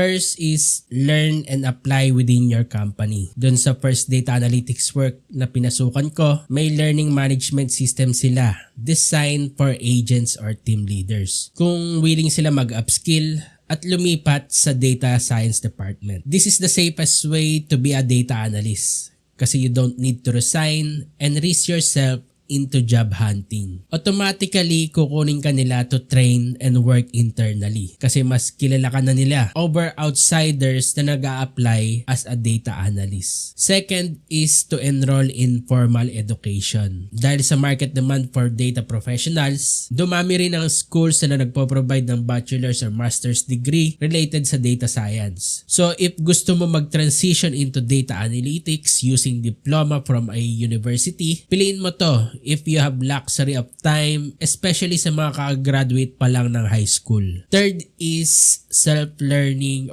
First is learn and apply within your company. Doon sa first data analytics work na pinasukan ko, may learning management system sila designed for agents or team leaders. Kung willing sila mag-upskill at lumipat sa data science department. This is the safest way to be a data analyst kasi you don't need to resign and risk yourself into job hunting. Automatically, kukunin ka nila to train and work internally kasi mas kilala ka na nila over outsiders na nag apply as a data analyst. Second is to enroll in formal education. Dahil sa market demand for data professionals, dumami rin ang schools na nagpo-provide ng bachelor's or master's degree related sa data science. So if gusto mo mag-transition into data analytics using diploma from a university, piliin mo to if you have luxury of time, especially sa mga kakagraduate pa lang ng high school. Third is self-learning